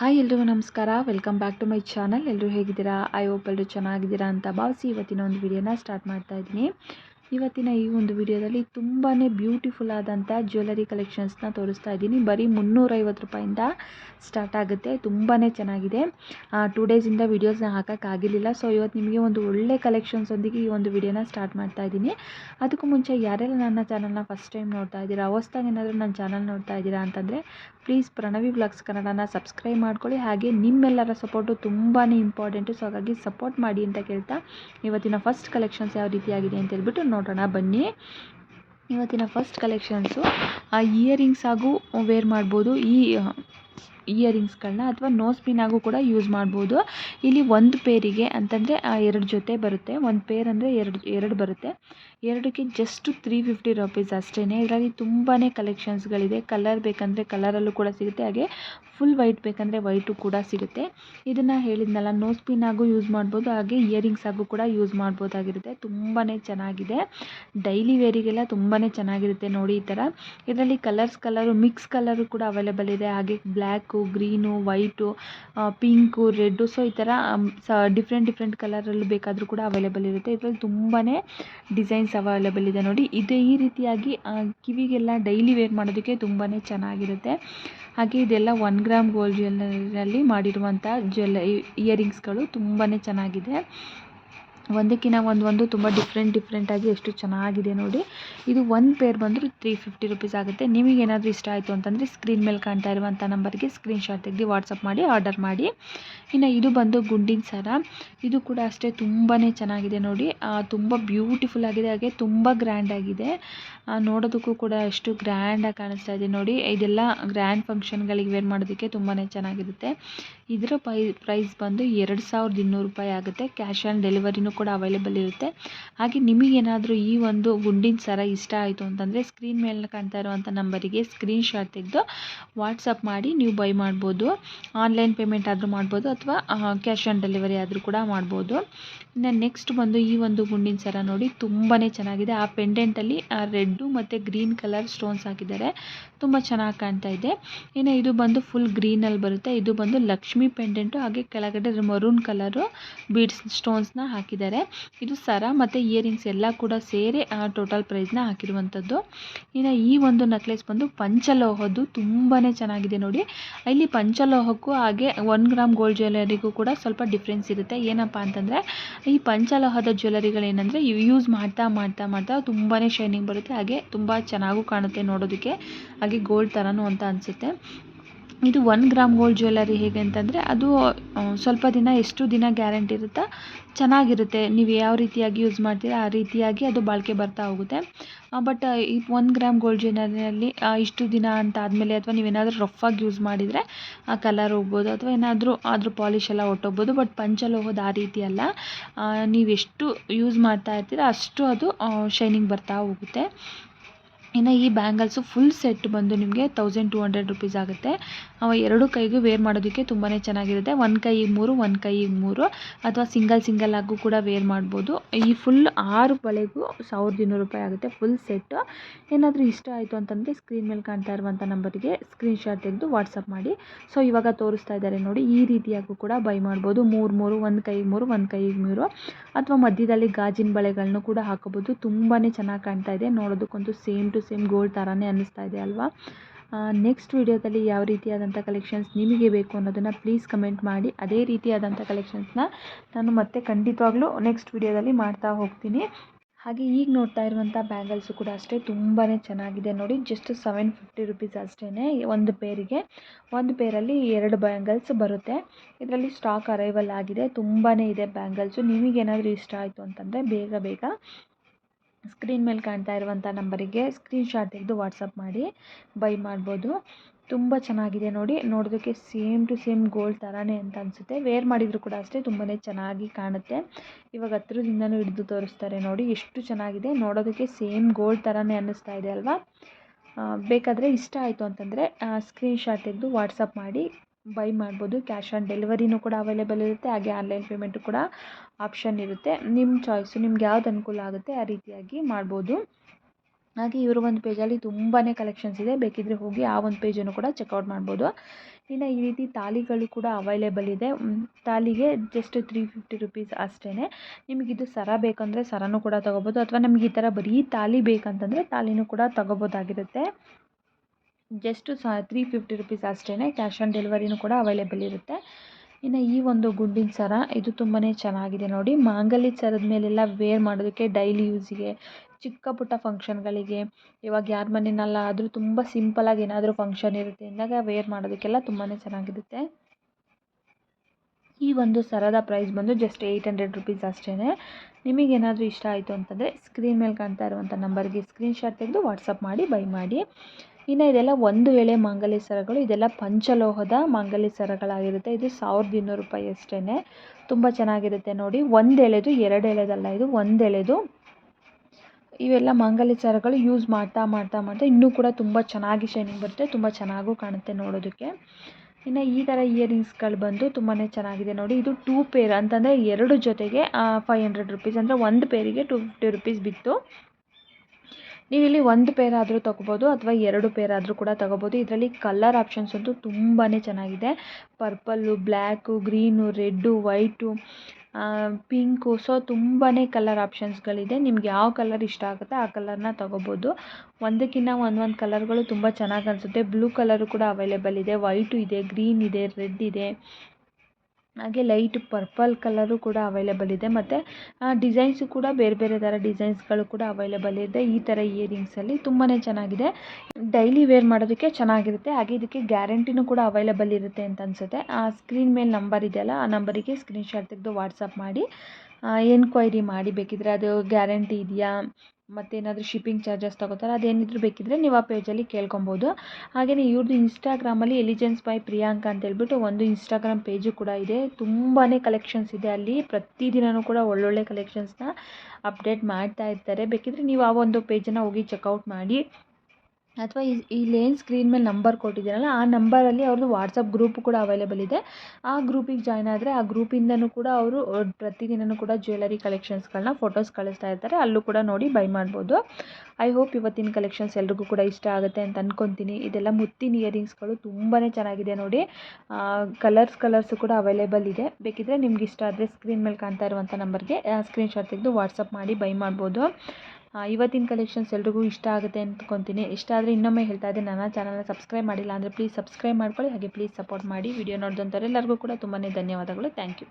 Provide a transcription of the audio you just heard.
Hi ಎಲ್ರಿಗೂ ನಮಸ್ಕಾರ. Welcome back to my channel ಎಲ್ಲರೂ ಹೇಗಿದ್ದೀರಾ? ಐ ಹೋಪ್ ಎಲ್ಲರೂ ಚೆನ್ನಾಗಿದ್ದೀರಾ ಅಂತ ಭಾವಿಸಿ ಇವತ್ತಿನ ಒಂದು ವಿಡಿಯೋನ ಸ್ಟಾರ್ಟ್ ಮಾಡ್ತಾ ಇದ್ದೀನಿ. ಇವತ್ತಿನ ಈ ಒಂದು ವಿಡಿಯೋದಲ್ಲಿ ತುಂಬಾ ಬ್ಯೂಟಿಫುಲ್ ಆದಂಥ ಜ್ಯುವೆಲರಿ ಕಲೆಕ್ಷನ್ಸ್ನ ತೋರಿಸ್ತಾ ಇದ್ದೀನಿ. ಬರೀ ಮುನ್ನೂರೈವತ್ತು ರೂಪಾಯಿಂದ ಸ್ಟಾರ್ಟ್ ಆಗುತ್ತೆ. ತುಂಬಾ ಚೆನ್ನಾಗಿದೆ. ಟೂ ಡೇಸಿಂದ ವೀಡಿಯೋಸ್ನ ಹಾಕೋಕ್ಕಾಗಿರಲಿಲ್ಲ ಸೊ ಇವತ್ತು ನಿಮಗೆ ಒಂದು ಒಳ್ಳೆ ಕಲೆಕ್ಷನ್ಸೊಂದಿಗೆ ಈ ಒಂದು ವಿಡಿಯೋನ ಸ್ಟಾರ್ಟ್ ಮಾಡ್ತಾ ಇದ್ದೀನಿ. ಅದಕ್ಕೂ ಮುಂಚೆ ಯಾರೆಲ್ಲ ನನ್ನ ಚಾನಲ್ನ ಫಸ್ಟ್ ಟೈಮ್ ನೋಡ್ತಾ ಇದ್ದೀರಾ, ಹೊಸ್ದಾಗಿ ಏನಾದರೂ ನನ್ನ ಚಾನಲ್ ನೋಡ್ತಾ ಇದ್ದೀರಾ ಅಂತಂದರೆ ಪ್ಲೀಸ್ ಪ್ರಣವಿ ವ್ಲಾಗ್ಸ್ ಕನ್ನಡನ ಸಬ್ಸ್ಕ್ರೈಬ್ ಮಾಡ್ಕೊಳ್ಳಿ. ಹಾಗೆ ನಿಮ್ಮೆಲ್ಲರ ಸಪೋರ್ಟು ತುಂಬಾ ಇಂಪಾರ್ಟೆಂಟು. ಸೊ ಹಾಗಾಗಿ ಸಪೋರ್ಟ್ ಮಾಡಿ ಅಂತ ಕೇಳ್ತಾ. ಇವತ್ತಿನ ಫಸ್ಟ್ ಕಲೆಕ್ಷನ್ಸ್ ಯಾವ ರೀತಿಯಾಗಿದೆ ಅಂತ ಹೇಳ್ಬಿಟ್ಟು ನೋಡೋಣ. ಬನ್ನಿ. ಇವತ್ತಿನ ಫಸ್ಟ್ ಕಲೆಕ್ಷನ್ಸು ಇಯರಿಂಗ್ಸ್ ಹಾಗೂ ವೇರ್ ಮಾಡ್ಬೋದು. ಈ ಇಯರಿಂಗ್ಸ್ಗಳನ್ನ ಅಥವಾ ನೋಸ್ ಪಿನ್ ಆಗು ಕೂಡ ಯೂಸ್ ಮಾಡ್ಬೋದು. ಇಲ್ಲಿ ಒಂದು ಪೇರಿಗೆ ಅಂತಂದರೆ ಎರಡು ಜೊತೆ ಬರುತ್ತೆ. ಒಂದು ಪೇರ್ ಅಂದರೆ ಎರಡು ಎರಡು ಬರುತ್ತೆ. ಎರಡಕ್ಕೆ ಜಸ್ಟ್ ತ್ರೀ ಫಿಫ್ಟಿ ರುಪೀಸ್ ಅಷ್ಟೇ ಇದರಲ್ಲಿ ತುಂಬಾ ಕಲೆಕ್ಷನ್ಸ್ಗಳಿದೆ ಕಲರ್ ಬೇಕಂದರೆ ಕಲರಲ್ಲೂ ಕೂಡ ಸಿಗುತ್ತೆ. ಹಾಗೆ ಫುಲ್ ವೈಟ್ ಬೇಕಂದರೆ ವೈಟು ಕೂಡ ಸಿಗುತ್ತೆ. ಇದನ್ನು ಹೇಳಿದ್ನಲ್ಲ, ನೋಸ್ ಪಿನ್ ಆಗು ಯೂಸ್ ಮಾಡ್ಬೋದು. ಹಾಗೆ ಇಯರಿಂಗ್ಸ್ ಆಗು ಕೂಡ ಯೂಸ್ ಮಾಡ್ಬೋದಾಗಿರುತ್ತೆ. ತುಂಬಾ ಚೆನ್ನಾಗಿದೆ. ಡೈಲಿ ವೇರಿಗೆಲ್ಲ ತುಂಬಾ ಚೆನ್ನಾಗಿರುತ್ತೆ ನೋಡಿ ಈ ಥರ. ಇದರಲ್ಲಿ ಕಲರ್ಸ್ ಕಲರು ಮಿಕ್ಸ್ ಕಲರು ಕೂಡ ಅವೈಲೇಬಲ್ ಇದೆ. ಹಾಗೆ black green, white pink, red. So ಈ ಥರ ಸ ಡಿಫ್ರೆಂಟ್ ಡಿಫ್ರೆಂಟ್ ಕಲರಲ್ಲಿ ಬೇಕಾದರೂ ಕೂಡ ಅವೈಲೇಬಲ್ ಇರುತ್ತೆ. ಇದರಲ್ಲಿ ತುಂಬಾ ಡಿಸೈನ್ಸ್ ಅವೈಲೇಬಲ್ ಇದೆ ನೋಡಿ. ಇದು ಈ ರೀತಿಯಾಗಿ ಕಿವಿಗೆಲ್ಲ ಡೈಲಿ ವೇರ್ ಮಾಡೋದಕ್ಕೆ ತುಂಬಾ ಚೆನ್ನಾಗಿರುತ್ತೆ. ಹಾಗೆ ಇದೆಲ್ಲ ಒನ್ ಗ್ರಾಮ್ ಗೋಲ್ಡ್ ಜ್ಯುವೆಲ್ಲರಿಯಲ್ಲಿ ಮಾಡಿರುವಂಥ ಜ್ಯುವೆಲ್ಲ ಇಯರಿಂಗ್ಸ್ಗಳು ತುಂಬಾ ಚೆನ್ನಾಗಿದೆ. ಒಂದಕ್ಕಿಂತ ಒಂದು ಒಂದು ತುಂಬ ಡಿಫ್ರೆಂಟ್ ಡಿಫ್ರೆಂಟಾಗಿ ಎಷ್ಟು ಚೆನ್ನಾಗಿದೆ ನೋಡಿ. ಇದು ಒಂದು ಪೇರ್ ಬಂದರೂ ತ್ರೀ ಫಿಫ್ಟಿ ರುಪೀಸ್ ಆಗುತ್ತೆ. ನಿಮಗೆ ಏನಾದರೂ ಇಷ್ಟ ಆಯಿತು ಅಂತಂದರೆ ಸ್ಕ್ರೀನ್ ಮೇಲೆ ಕಾಣ್ತಾ ಇರುವಂಥ ನಂಬರ್ಗೆ ಸ್ಕ್ರೀನ್ಶಾಟ್ ತೆಗೆದು ವಾಟ್ಸಪ್ ಮಾಡಿ ಆರ್ಡರ್ ಮಾಡಿ. ಇನ್ನು ಇದು ಬಂದು ಗುಂಡಿನ ಸರ. ಇದು ಕೂಡ ಅಷ್ಟೇ ತುಂಬಾ ಚೆನ್ನಾಗಿದೆ ನೋಡಿ. ತುಂಬ ಬ್ಯೂಟಿಫುಲ್ ಆಗಿದೆ, ಹಾಗೆ ತುಂಬ ಗ್ರ್ಯಾಂಡ್ ಆಗಿದೆ. ನೋಡೋದಕ್ಕೂ ಕೂಡ ಎಷ್ಟು ಗ್ರ್ಯಾಂಡಾಗಿ ಕಾಣಿಸ್ತಾ ಇದೆ ನೋಡಿ. ಇದೆಲ್ಲ ಗ್ರ್ಯಾಂಡ್ ಫಂಕ್ಷನ್ಗಳಿಗೆ ವೇರ್ ಮಾಡೋದಕ್ಕೆ ತುಂಬಾ ಚೆನ್ನಾಗಿರುತ್ತೆ. ಇದರ ಪೈ ಪ್ರೈಸ್ ಬಂದು ಎರಡು ಸಾವಿರದ ಇನ್ನೂರು ರೂಪಾಯಿ ಆಗುತ್ತೆ. ಕ್ಯಾಶ್ ಆನ್ ಡೆಲಿವರಿನೂ ಕೂಡ ಅವೈಲೇಬಲ್ ಇರುತ್ತೆ. ಹಾಗೆ ನಿಮಗೇನಾದರೂ ಈ ಒಂದು ಗುಂಡಿನ ಸರ ಇಷ್ಟ ಆಯಿತು ಅಂತಂದರೆ ಸ್ಕ್ರೀನ್ ಮೇಲೆ ಕಾಣ್ತಾ ಇರುವಂಥ ನಂಬರಿಗೆ ಸ್ಕ್ರೀನ್ ಶಾಟ್ ತೆಗೆದು ವಾಟ್ಸಪ್ ಮಾಡಿ ನೀವು ಬೈ ಮಾಡ್ಬೋದು. ಆನ್ಲೈನ್ ಪೇಮೆಂಟ್ ಆದರೂ ಮಾಡ್ಬೋದು ಅಥವಾ ಕ್ಯಾಶ್ ಆನ್ ಡೆಲಿವರಿ ಆದರೂ ಕೂಡ ಮಾಡ್ಬೋದು. ಇನ್ನು ನೆಕ್ಸ್ಟ್ ಬಂದು ಈ ಒಂದು ಗುಂಡಿನ ಸರ ನೋಡಿ ತುಂಬಾ ಚೆನ್ನಾಗಿದೆ. ಆ ಪೆಂಡೆಂಟಲ್ಲಿ ರೆಡ್ಡು ಮತ್ತು ಗ್ರೀನ್ ಕಲರ್ ಸ್ಟೋನ್ಸ್ ಹಾಕಿದ್ದಾರೆ. ತುಂಬ ಚೆನ್ನಾಗಿ ಕಾಣ್ತಾ ಇದೆ. ಇನ್ನು ಇದು ಬಂದು ಫುಲ್ ಗ್ರೀನಲ್ಲಿ ಬರುತ್ತೆ. ಇದು ಬಂದು ಲಕ್ಷ್ಮಿ ಪೆಂಡೆಂಟು ಹಾಗೆ ಕೆಳಗಡೆ ಮರೂನ್ ಕಲರು ಬೀಡ್ಸ್ ಸ್ಟೋನ್ಸ್ನ ಹಾಕಿದ್ದಾರೆ. ಇದು ಸರ ಮತ್ತು ಇಯರಿಂಗ್ಸ್ ಎಲ್ಲ ಕೂಡ ಸೇರಿ ಟೋಟಲ್ ಪ್ರೈಸ್ನ ಹಾಕಿರುವಂಥದ್ದು. ಇನ್ನು ಈ ಒಂದು ನೆಕ್ಲೆಸ್ ಬಂದು ಪಂಚಲೋಹದ್ದು ತುಂಬಾ ಚೆನ್ನಾಗಿದೆ ನೋಡಿ. ಇಲ್ಲಿ ಪಂಚಲೋಹಕ್ಕೂ ಹಾಗೆ ಒನ್ ಗ್ರಾಮ್ ಗೋಲ್ಡ್ ಜ್ಯುವೆಲರಿಗೂ ಕೂಡ ಸ್ವಲ್ಪ ಡಿಫ್ರೆನ್ಸ್ ಇರುತ್ತೆ. ಏನಪ್ಪ ಅಂತಂದರೆ, ಈ ಪಂಚಲೋಹದ ಜ್ಯುವೆಲರಿಗಳೇನೆಂದರೆ ಯೂಸ್ ಮಾಡ್ತಾ ಮಾಡ್ತಾ ಮಾಡ್ತಾ ತುಂಬಾ ಶೈನಿಂಗ್ ಬರುತ್ತೆ. ಹಾಗೆ ತುಂಬ ಚೆನ್ನಾಗೂ ಕಾಣುತ್ತೆ ನೋಡೋದಕ್ಕೆ. ಹಾಗೆ ಗೋಲ್ಡ್ ಥರನೂ ಅಂತ ಅನಿಸುತ್ತೆ. ಇದು ಒನ್ ಗ್ರಾಮ್ ಗೋಲ್ಡ್ ಜ್ಯುವೆಲರಿ ಹೇಗೆ ಅಂತಂದರೆ ಅದು ಸ್ವಲ್ಪ ದಿನ ಎಷ್ಟು ದಿನ ಗ್ಯಾರಂಟಿ ಇರುತ್ತಾ ಚೆನ್ನಾಗಿರುತ್ತೆ. ನೀವು ಯಾವ ರೀತಿಯಾಗಿ ಯೂಸ್ ಮಾಡ್ತೀರಾ ಆ ರೀತಿಯಾಗಿ ಅದು ಬಾಳಿಕೆ ಬರ್ತಾ ಹೋಗುತ್ತೆ. ಬಟ್ ಈ ಒನ್ ಗ್ರಾಮ್ ಗೋಲ್ಡ್ ಜ್ಯುವೆಲ್ಲರಿಯಲ್ಲಿ ಇಷ್ಟು ದಿನ ಅಂತ ಆದಮೇಲೆ ಅಥವಾ ನೀವೇನಾದರೂ ರಫಾಗಿ ಯೂಸ್ ಮಾಡಿದರೆ, ಆ ಕಲರ್ ಹೋಗ್ಬೋದು ಅಥವಾ ಏನಾದರೂ ಅದ್ರ ಪಾಲಿಶ್ ಎಲ್ಲ ಹೊಟ್ಟೋಗ್ಬೋದು ಬಟ್ ಪಂಚಲ್ಲಿ ಹೋಗೋದು ಆ ರೀತಿ ಅಲ್ಲ. ನೀವು ಎಷ್ಟು ಯೂಸ್ ಮಾಡ್ತಾ ಇರ್ತೀರ ಅಷ್ಟು ಅದು ಶೈನಿಂಗ್ ಬರ್ತಾ ಹೋಗುತ್ತೆ. ಇನ್ನು ಈ ಬ್ಯಾಂಗಲ್ಸು ಫುಲ್ ಸೆಟ್ ಬಂದು ನಿಮಗೆ ತೌಸಂಡ್ ಟು ಹಂಡ್ರೆಡ್ ರುಪೀಸ್ ಆಗುತ್ತೆ. ಎರಡು ಕೈಗೂ ವೇರ್ ಮಾಡೋದಕ್ಕೆ ತುಂಬಾ ಚೆನ್ನಾಗಿರುತ್ತೆ. ಒನ್ ಕೈಗೆ ಮೂರು, ಒಂದು ಕೈಗೆ ಮೂರು ಅಥವಾ ಸಿಂಗಲ್ ಸಿಂಗಲ್ ಆಗು ಕೂಡ ವೇರ್ ಮಾಡ್ಬೋದು. ಈ ಫುಲ್ ಆರು ಬಳೆಗೂ ಸಾವಿರದ ಇನ್ನೂರು ರೂಪಾಯಿ ಆಗುತ್ತೆ ಫುಲ್ ಸೆಟ್ಟು ಏನಾದರೂ ಇಷ್ಟ ಆಯಿತು ಅಂತಂದರೆ ಸ್ಕ್ರೀನ್ ಮೇಲೆ ಕಾಣ್ತಾ ಇರುವಂಥ ನಂಬರಿಗೆ ಸ್ಕ್ರೀನ್ಶಾಟ್ ತೆಗೆದು ವಾಟ್ಸಪ್ ಮಾಡಿ. ಸೊ ಇವಾಗ ತೋರಿಸ್ತಾ ಇದ್ದಾರೆ ನೋಡಿ, ಈ ರೀತಿಯಾಗೂ ಕೂಡ ಬೈ ಮಾಡ್ಬೋದು. ಮೂರು ಮೂರು, ಒಂದು ಕೈಗೆ ಮೂರು, ಒಂದು ಕೈಗೆ ಮೂರು ಅಥವಾ ಮಧ್ಯದಲ್ಲಿ ಗಾಜಿನ ಬಳೆಗಳನ್ನು ಕೂಡ ಹಾಕೋಬೋದು. ತುಂಬಾ ಚೆನ್ನಾಗಿ ಕಾಣ್ತಾ ಇದೆ. ನೋಡೋದಕ್ಕಂತೂ ಸೇಮ್ ಸೇಮ್ ಗೋಲ್ಡ್ ಥರನೇ ಅನ್ನಿಸ್ತಾ ಇದೆ ಅಲ್ವಾ? ನೆಕ್ಸ್ಟ್ ವಿಡಿಯೋದಲ್ಲಿ ಯಾವ ರೀತಿಯಾದಂಥ ಕಲೆಕ್ಷನ್ಸ್ ನಿಮಗೆ ಬೇಕು ಅನ್ನೋದನ್ನು ಪ್ಲೀಸ್ ಕಮೆಂಟ್ ಮಾಡಿ. ಅದೇ ರೀತಿಯಾದಂಥ ಕಲೆಕ್ಷನ್ಸ್ನ ನಾನು ಮತ್ತೆ ಖಂಡಿತವಾಗ್ಲೂ ನೆಕ್ಸ್ಟ್ ವಿಡಿಯೋದಲ್ಲಿ ಮಾಡ್ತಾ ಹೋಗ್ತೀನಿ. ಹಾಗೆ ಈಗ ನೋಡ್ತಾ ಇರುವಂಥ ಬ್ಯಾಂಗಲ್ಸು ಕೂಡ ಅಷ್ಟೇ ತುಂಬಾ ಚೆನ್ನಾಗಿದೆ ನೋಡಿ. ಜಸ್ಟ್ ಸೆವೆನ್ ಫಿಫ್ಟಿ ರುಪೀಸ್ ಅಷ್ಟೇ ಒಂದು ಪೇರಿಗೆ ಒಂದು ಪೇರಲ್ಲಿ ಎರಡು ಬ್ಯಾಂಗಲ್ಸ್ ಬರುತ್ತೆ. ಇದರಲ್ಲಿ ಸ್ಟಾಕ್ ಅರೈವಲ್ ಆಗಿದೆ. ತುಂಬಾ ಇದೆ ಬ್ಯಾಂಗಲ್ಸು. ನಿಮಗೇನಾದರೂ ಇಷ್ಟ ಆಯಿತು ಅಂತಂದರೆ ಬೇಗ ಬೇಗ ಸ್ಕ್ರೀನ್ ಮೇಲೆ ಕಾಣ್ತಾ ಇರುವಂಥ ನಂಬರಿಗೆ ಸ್ಕ್ರೀನ್ಶಾಟ್ ತೆಗೆದು ವಾಟ್ಸಪ್ ಮಾಡಿ ಬೈ ಮಾಡ್ಬೋದು. ತುಂಬ ಚೆನ್ನಾಗಿದೆ ನೋಡಿ, ನೋಡೋದಕ್ಕೆ ಸೇಮ್ ಟು ಸೇಮ್ ಗೋಲ್ಡ್ ಥರನೇ ಅಂತ ಅನಿಸುತ್ತೆ. ವೇರ್ ಮಾಡಿದರೂ ಕೂಡ ಅಷ್ಟೇ ತುಂಬಾ ಚೆನ್ನಾಗಿ ಕಾಣುತ್ತೆ. ಇವಾಗ ಹತ್ರದಿಂದನೂ ಹಿಡಿದು ತೋರಿಸ್ತಾರೆ ನೋಡಿ, ಎಷ್ಟು ಚೆನ್ನಾಗಿದೆ. ನೋಡೋದಕ್ಕೆ ಸೇಮ್ ಗೋಲ್ಡ್ ಥರನೇ ಅನ್ನಿಸ್ತಾ ಇದೆ ಅಲ್ವಾ? ಬೇಕಾದರೆ ಇಷ್ಟ ಆಯಿತು ಅಂತಂದರೆ ಸ್ಕ್ರೀನ್ಶಾಟ್ ತೆಗೆದು ವಾಟ್ಸಪ್ ಮಾಡಿ ಬೈ ಮಾಡ್ಬೋದು. ಕ್ಯಾಶ್ ಆನ್ ಡೆಲಿವರಿನೂ ಕೂಡ ಅವೈಲೇಬಲ್ ಇರುತ್ತೆ. ಹಾಗೆ ಆನ್ಲೈನ್ ಪೇಮೆಂಟು ಕೂಡ ಆಪ್ಷನ್ ಇರುತ್ತೆ. ನಿಮ್ಮ ಚಾಯ್ಸು, ನಿಮ್ಗೆ ಯಾವ್ದು ಅನುಕೂಲ ಆಗುತ್ತೆ ಆ ರೀತಿಯಾಗಿ ಮಾಡ್ಬೋದು. ಹಾಗೆ ಇವರು ಒಂದು ಪೇಜಲ್ಲಿ ತುಂಬಾ ಕಲೆಕ್ಷನ್ಸ್ ಇದೆ. ಬೇಕಿದ್ದರೆ ಹೋಗಿ ಆ ಒಂದು ಪೇಜನ್ನು ಕೂಡ ಚೆಕ್ಔಟ್ ಮಾಡ್ಬೋದು. ಇನ್ನು ಈ ರೀತಿ ತಾಲಿಗಳು ಕೂಡ ಅವೈಲೇಬಲ್ ಇದೆ. ತಾಲಿಗೆ ಜಸ್ಟ್ ತ್ರೀ ಫಿಫ್ಟಿ ರುಪೀಸ್ ಅಷ್ಟೇ ನಿಮಗಿದು ಸರ ಬೇಕಂದರೆ ಸರನೂ ಕೂಡ ತೊಗೋಬೋದು. ಅಥವಾ ನಮಗೆ ಈ ಥರ ಬರೀ ತಾಲಿ ಬೇಕಂತಂದರೆ ತಾಲಿನೂ ಕೂಡ ತೊಗೋಬೋದಾಗಿರುತ್ತೆ. ಜಸ್ಟ್ ಸ ತ್ರೀ ಫಿಫ್ಟಿ ರುಪೀಸ್ ಅಷ್ಟೇ ಕ್ಯಾಶ್ ಆನ್ ಡೆಲಿವರಿನೂ ಕೂಡ ಅವೈಲೇಬಲ್ ಇರುತ್ತೆ. ಇನ್ನು ಈ ಒಂದು ಗುಂಡಿನ ಸರ, ಇದು ತುಂಬಾ ಚೆನ್ನಾಗಿದೆ ನೋಡಿ. ಮಾಂಗಲ್ಯ ಸರದ ಮೇಲೆಲ್ಲ ವೇರ್ ಮಾಡೋದಕ್ಕೆ ಡೈಲಿ ಯೂಸಿಗೆ ಚಿಕ್ಕ ಪುಟ್ಟ ಫಂಕ್ಷನ್ಗಳಿಗೆ ಇವಾಗ ಯಾರ ಮನೆಯಲ್ಲಾದರೂ ತುಂಬ ಸಿಂಪಲಾಗಿ ಏನಾದರೂ ಫಂಕ್ಷನ್ ಇರುತ್ತೆ ಅಂದಾಗ ವೇರ್ ಮಾಡೋದಕ್ಕೆಲ್ಲ ತುಂಬಾ ಚೆನ್ನಾಗಿರುತ್ತೆ. ಈ ಒಂದು ಸರದ ಪ್ರೈಸ್ ಬಂದು ಜಸ್ಟ್ ಏಯ್ಟ್ ಹಂಡ್ರೆಡ್ ರುಪೀಸ್ ಅಷ್ಟೇ ನಿಮಗೇನಾದರೂ ಇಷ್ಟ ಆಯಿತು ಅಂತಂದರೆ ಸ್ಕ್ರೀನ್ ಮೇಲೆ ಕಾಣ್ತಾ ಇರುವಂಥ ನಂಬರ್ಗೆ ಸ್ಕ್ರೀನ್ಶಾಟ್ ತೆಗೆದು ವಾಟ್ಸಪ್ ಮಾಡಿ ಬೈ ಮಾಡಿ. ಇನ್ನು ಇದೆಲ್ಲ ಒಂದು ಎಳೆ ಮಾಂಗಲ್ಯ ಸರಗಳು ಇದೆಲ್ಲ ಪಂಚಲೋಹದ ಮಾಂಗಲ್ಯ ಸರಗಳಾಗಿರುತ್ತೆ ಇದು ಸಾವಿರದ ಇನ್ನೂರು ರೂಪಾಯಿ ಅಷ್ಟೇ ತುಂಬ ಚೆನ್ನಾಗಿರುತ್ತೆ ನೋಡಿ. ಒಂದು ಎಳೆದು ಎರಡು ಎಳೆದಲ್ಲ, ಇದು ಒಂದು ಎಳೆದು. ಇವೆಲ್ಲ ಮಾಂಗಲ್ಯ ಸರಗಳು ಯೂಸ್ ಮಾಡ್ತಾ ಮಾಡ್ತಾ ಮಾಡ್ತಾ ಇನ್ನೂ ಕೂಡ ತುಂಬ ಚೆನ್ನಾಗಿ ಶೈನಿಂಗ್ ಬರುತ್ತೆ, ತುಂಬ ಚೆನ್ನಾಗೂ ಕಾಣುತ್ತೆ ನೋಡೋದಕ್ಕೆ. ಇನ್ನು ಈ ಥರ ಇಯರಿಂಗ್ಸ್ಗಳು ಬಂದು ತುಂಬಾ ಚೆನ್ನಾಗಿದೆ ನೋಡಿ. ಇದು ಟೂ ಪೇರ್ ಅಂತಂದರೆ ಎರಡು ಜೊತೆಗೆ ಫೈವ್ ಹಂಡ್ರೆಡ್ ರುಪೀಸ್ ಅಂದರೆ ಒಂದು ಪೇರಿಗೆ ಟೂ ಫಿಫ್ಟಿ ರುಪೀಸ್ ಬಿತ್ತು. ನೀವು ಇಲ್ಲಿ ಒಂದು ಪೇರ್ ಆದರೂ ತೊಗೋಬೋದು ಅಥವಾ ಎರಡು ಪೇರ್ ಆದರೂ ಕೂಡ ತೊಗೋಬೋದು. ಇದರಲ್ಲಿ ಕಲರ್ ಆಪ್ಷನ್ಸ್ ಅಂತೂ ತುಂಬಾ ಚೆನ್ನಾಗಿದೆ. Purple, black, green, red, white pink, so ತುಂಬಾ ಕಲರ್ ಆಪ್ಷನ್ಸ್ಗಳಿದೆ. ನಿಮ್ಗೆ ಯಾವ ಕಲರ್ ಇಷ್ಟ ಆಗುತ್ತೆ ಆ ಕಲರ್ನ ತೊಗೋಬೋದು. ಒಂದಕ್ಕಿಂತ ಒಂದೊಂದು ಒಂದು ಕಲರ್ಗಳು ತುಂಬ ಚೆನ್ನಾಗಿ ಅನಿಸುತ್ತೆ. ಬ್ಲೂ ಕಲರು ಕೂಡ ಅವೈಲೇಬಲ್ ಇದೆ. ವೈಟು ಇದೆ, ಗ್ರೀನ್ ಇದೆ, ರೆಡ್ ಇದೆ. ಹಾಗೆ ಲೈಟ್ ಪರ್ಪಲ್ ಕಲರು ಕೂಡ ಅವೈಲೇಬಲ್ ಇದೆ. ಮತ್ತು ಡಿಸೈನ್ಸು ಕೂಡ ಬೇರೆ ಬೇರೆ ಥರ ಡಿಸೈನ್ಸ್ಗಳು ಕೂಡ ಅವೈಲೇಬಲ್ ಇದೆ. ಈ ಥರ ಇಯರಿಂಗ್ಸಲ್ಲಿ ತುಂಬಾ ಚೆನ್ನಾಗಿದೆ. ಡೈಲಿ ವೇರ್ ಮಾಡೋದಕ್ಕೆ ಚೆನ್ನಾಗಿರುತ್ತೆ. ಹಾಗೆ ಇದಕ್ಕೆ ಗ್ಯಾರಂಟಿನೂ ಕೂಡ ಅವೈಲೇಬಲ್ ಇರುತ್ತೆ ಅಂತ ಅನಿಸುತ್ತೆ. ಆ ಸ್ಕ್ರೀನ್ ಮೇಲೆ ನಂಬರ್ ಇದೆಯಲ್ಲ ಆ ನಂಬರಿಗೆ ಸ್ಕ್ರೀನ್ಶಾಟ್ ತೆಗೆದು ವಾಟ್ಸಪ್ ಮಾಡಿ. ಎನ್ಕ್ವೈರಿ ಮಾಡಿ ಬೇಕಿದ್ದರೆ ಅದು ಗ್ಯಾರಂಟಿ ಇದೆಯಾ? ಮತ್ತೇನಾದರೂ ಶಿಪ್ಪಿಂಗ್ ಚಾರ್ಜಸ್ ತಗೋತಾರೆ? ಅದೇನಿದ್ರೂ ಬೇಕಿದ್ದರೆ ನೀವು ಆ ಪೇಜಲ್ಲಿ ಕೇಳ್ಕೊಬೋದು. ಹಾಗೆಯೇ ಇವ್ರದ್ದು ಇನ್ಸ್ಟಾಗ್ರಾಮಲ್ಲಿ ಎಲಿಜೆನ್ಸ್ ಬೈ ಪ್ರಿಯಾಂಕ ಅಂತ ಹೇಳ್ಬಿಟ್ಟು ಒಂದು ಇನ್ಸ್ಟಾಗ್ರಾಮ್ ಪೇಜು ಕೂಡ ಇದೆ. ತುಂಬಾ ಕಲೆಕ್ಷನ್ಸ್ ಇದೆ ಅಲ್ಲಿ. ಪ್ರತಿದಿನವೂ ಕೂಡ ಒಳ್ಳೊಳ್ಳೆ ಕಲೆಕ್ಷನ್ಸ್ನ ಅಪ್ಡೇಟ್ ಮಾಡ್ತಾ ಇರ್ತಾರೆ. ಬೇಕಿದ್ದರೆ ನೀವು ಆ ಒಂದು ಪೇಜನ್ನು ಹೋಗಿ ಚೆಕ್ಔಟ್ ಮಾಡಿ. ಅಥವಾ ಇಲ್ಲೇನು ಸ್ಕ್ರೀನ್ ಮೇಲೆ ನಂಬರ್ ಕೊಟ್ಟಿದ್ದೀರಲ್ಲ, ಆ ನಂಬರಲ್ಲಿ ಅವ್ರದ್ದು ವಾಟ್ಸಪ್ ಗ್ರೂಪ್ ಕೂಡ ಅವೈಲೇಬಲ್ ಇದೆ. ಆ ಗ್ರೂಪಿಗೆ ಜಾಯ್ನ್ ಆದರೆ ಆ ಗ್ರೂಪಿಂದನೂ ಕೂಡ ಅವರು ಪ್ರತಿದಿನವೂ ಕೂಡ ಜ್ಯುವೆಲರಿ ಕಲೆಕ್ಷನ್ಸ್ಗಳನ್ನ ಫೋಟೋಸ್ ಕಳಿಸ್ತಾ ಇರ್ತಾರೆ. ಅಲ್ಲೂ ಕೂಡ ನೋಡಿ ಬೈ ಮಾಡ್ಬೋದು. ಐ ಹೋಪ್ ಇವತ್ತಿನ ಕಲೆಕ್ಷನ್ಸ್ ಎಲ್ರಿಗೂ ಕೂಡ ಇಷ್ಟ ಆಗುತ್ತೆ ಅಂತ ಅಂದ್ಕೊತೀನಿ ಇದೆಲ್ಲ ಮುತ್ತಿನ ಇಯರಿಂಗ್ಸ್ಗಳು ತುಂಬಾ ಚೆನ್ನಾಗಿದೆ ನೋಡಿ. ಕಲರ್ಸ್ ಕಲರ್ಸು ಕೂಡ ಅವೈಲೇಬಲ್ ಇದೆ. ಬೇಕಿದ್ರೆ ನಿಮ್ಗೆ ಇಷ್ಟ ಆದರೆ ಸ್ಕ್ರೀನ್ ಮೇಲೆ ಕಾಣ್ತಾ ಇರುವಂಥ ನಂಬರ್ಗೆ ಸ್ಕ್ರೀನ್ಶಾಟ್ ತೆಗೆದು ವಾಟ್ಸಪ್ ಮಾಡಿ ಬೈ ಮಾಡ್ಬೋದು. ಇವತ್ತಿನ ಕಲೆಕ್ಷನ್ಸ್ ಎಲ್ರಿಗೂ ಇಷ್ಟ ಆಗುತ್ತೆ ಅಂದ್ಕೊತೀನಿ ಇಷ್ಟ ಆದರೆ ಇನ್ನೊಮ್ಮೆ ಹೇಳ್ತಾ ಇದ್ದೀನಿ ನನ್ನ ಚಾನಲ್ನ ಸಬ್ಸ್ಕ್ರೈಬ್ ಮಾಡಿಲ್ಲ ಅಂದರೆ ಪ್ಲೀಸ್ ಸಬ್ಸ್ಕ್ರೈಬ್ ಮಾಡ್ಕೊಳ್ಳಿ. ಹಾಗೆ ಪ್ಲೀಸ್ ಸಪೋರ್ಟ್ ಮಾಡಿ ವಿಡಿಯೋ ನೋಡಿದಂಥವ್ರು ಎಲ್ಲರಿಗೂ ಕೂಡ ತುಂಬಾ ಧನ್ಯವಾದಗಳು. Thank you